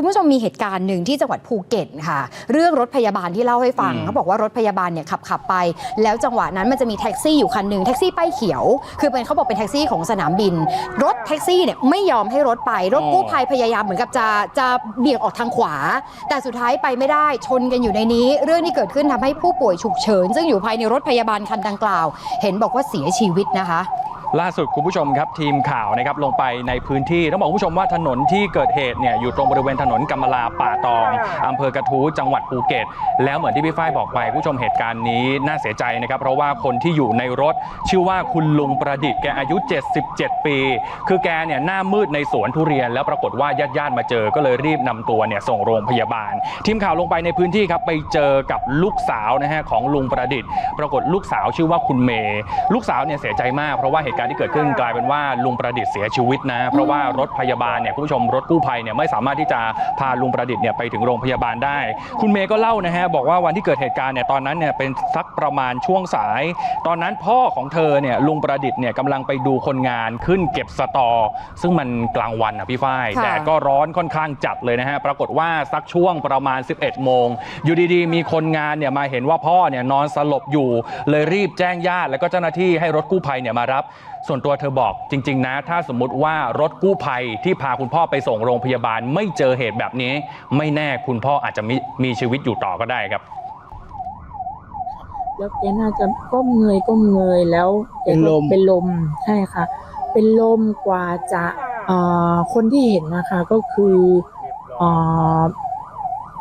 คุณผู้ชมมีเหตุการณ์หนึ่งที่จังหวัดภูเก็ตค่ะ เรื่องรถพยาบาลที่เล่าให้ฟังอืมเขาบอกว่ารถพยาบาลเนี่ยขับขับไป แล้วจังหวะนั้นมันจะมีแท็กซี่อยู่คันหนึ่งแท็กซี่ป้ายเขียว คือเป็นเขาบอกเป็นแท็กซี่ของสนามบิน รถแท็กซี่เนี่ยไม่ยอมให้รถไป รถกู้ภัยพยายามเหมือนกับจะจะเบี่ยงออกทางขวา แต่สุดท้ายไปไม่ได้ชนกันอยู่ในนี้ เรื่องที่เกิดขึ้นทำให้ผู้ป่วยฉุกเฉิน ซึ่งอยู่ภายในรถพยาบาลคันดังกล่าว เห็นบอกว่าเสียชีวิตนะคะ ล่าสุดคุณผู้ชมครับทีมข่าวนะครับลงไปในพื้นที่ต้องบอกคุณผู้ชมว่าถนนที่เกิดเหตุเนี่ยอยู่ตรงบริเวณถนนกำมะลาป่าตองอำเภอกระทู้จังหวัดภูเก็ต แล้วเหมือนที่พี่ฝ้ายบอกไปคุณผู้ชมเหตุการณ์นี้น่าเสียใจนะครับเพราะว่าคนที่อยู่ในรถชื่อว่าคุณลุงประดิษฐ์แกอายุ 77 ปี คือแกเนี่ยหน้ามืดในสวนทุเรียน แล้วปรากฏว่าญาติๆมาเจอก็เลยรีบนำตัวเนี่ยส่งโรงพยาบาล ทีมข่าวลงไปในพื้นที่ครับไปเจอกับลูกสาวนะฮะของลุงประดิษฐ์ ปรากฏลูกสาวชื่อว่าคุณเมย์ลูกสาวเนี่ยเสียใจมากเพราะว่าเหตุการณ์ที่เกิดขึ้นกลายเป็นว่าลุงประดิษฐ์เสียชีวิตนะ เพราะว่ารถพยาบาลเนี่ยคุณผู้ชมรถกู้ภัยเนี่ยไม่สามารถที่จะพาลุงประดิษฐ์เนี่ยไปถึงโรงพยาบาลได้ คุณเมย์ก็เล่านะฮะบอกว่าวันที่เกิดเหตุการณ์เนี่ยตอนนั้นเนี่ยเป็นสักประมาณช่วงสาย ตอนนั้นพ่อของเธอเนี่ยลุงประดิษฐ์เนี่ยกำลังไปดูคนงานขึ้นเก็บสตอ ซึ่งมันกลางวันอะพี่ฝ้ายค่ะแดดก็ร้อนค่อนข้างจัดเลยนะฮะปรากฏว่าสักช่วงประมาณ 11 โมง อยู่ดีๆ มีคนงานเนี่ยมาเห็นว่าพ่อเนี่ยนอนสลบอยู่ เลยรีบแจ้งญาติแล้วก็เจ้าหน้าที่ให้รถกู้ภัยเนี่ยมารับ ส่วนตัวเธอบอกจริง ๆ นะ ถ้าสมมุติว่ารถกู้ภัยที่พาคุณพ่อไปส่งโรงพยาบาลไม่เจอเหตุแบบนี้ ไม่แน่คุณพ่ออาจจะมีมีชีวิตอยู่ต่อก็ได้ครับ แล้วแกน่าจะก้มเงยก้มเงยแล้วแกก็เป็นลม เป็นลมใช่ค่ะ เป็นลมกว่าจะเอ่อคนที่เห็นนะคะก็คือเอ่อ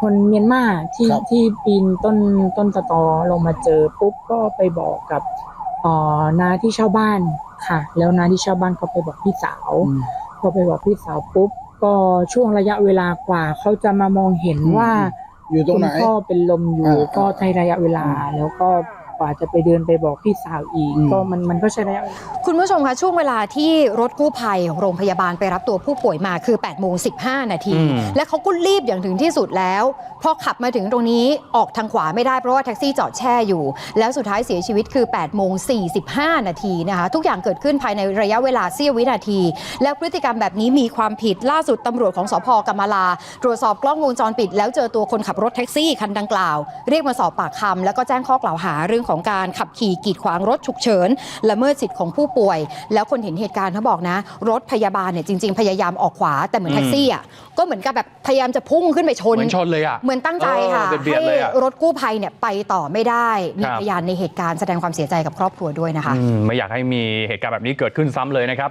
คนเมียนมาที่ครับ ที่ปีนต้นต้นตะตอลงมาเจอปุ๊บก็ไปบอกกับเอ๋อนาที่เช่าบ้านค่ะ แล้วนาที่เช่าบ้านก็ไปบอกพี่สาวพอไปบอกพี่สาวปุ๊บก็ช่วงระยะเวลากว่า เขาจะมามองเห็นว่าอยู่ตรงไหน คุณพ่อเป็นลมอยู่อ่า ก็ใช้ระยะเวลาแล้วก็ กว่าจะไปเดินไปบอกพี่สาวอีกอืมก็มันมันก็ใช้ระยะเวลา คุณผู้ชมคะช่วงเวลาที่รถกู้ภัยของโรงพยาบาลไปรับตัวผู้ป่วยมาคือ8โมง15นาทีอืมและเขาก็รีบอย่างถึงที่สุดแล้ว พอขับมาถึงตรงนี้ออกทางขวาไม่ได้เพราะว่าแท็กซี่จอดแช่อยู่ แล้วสุดท้ายเสียชีวิตคือ8โมง45นาทีนะคะทุกอย่างเกิดขึ้นภายในระยะเวลาเสี้ยววินาที แล้วพฤติกรรมแบบนี้มีความผิดล่าสุดตำรวจของสพกำมะลา ตรวจสอบกล้องวงจรปิด แล้วเจอตัวคนขับรถแท็กซี่คันดังกล่าว เรียกมาสอบปากคำแล้วก็แจ้งข้อกล่าวหาเรื่องของการขับขี่กีดขวางรถฉุกเฉินละเมิดสิทธิ์ของผู้ป่วย แล้วคนเห็นเหตุการณ์เขาบอกนะ รถพยาบาลเนี่ยจริง ๆ พยายามออกขวาแต่เหมือนแท็กซี่อะก็เหมือนกับแบบพยายามจะพุ่งขึ้นไปชนเหมือนชนเลยอะเหมือนตั้งใจค่ะให้รถกู้ภัยเนี่ยไปต่อไม่ได้มีพยานในเหตุการณ์แสดงความเสียใจกับครอบครัวด้วยนะคะไม่อยากให้มีเหตุการณ์แบบนี้เกิดขึ้นซ้ำเลยนะครับ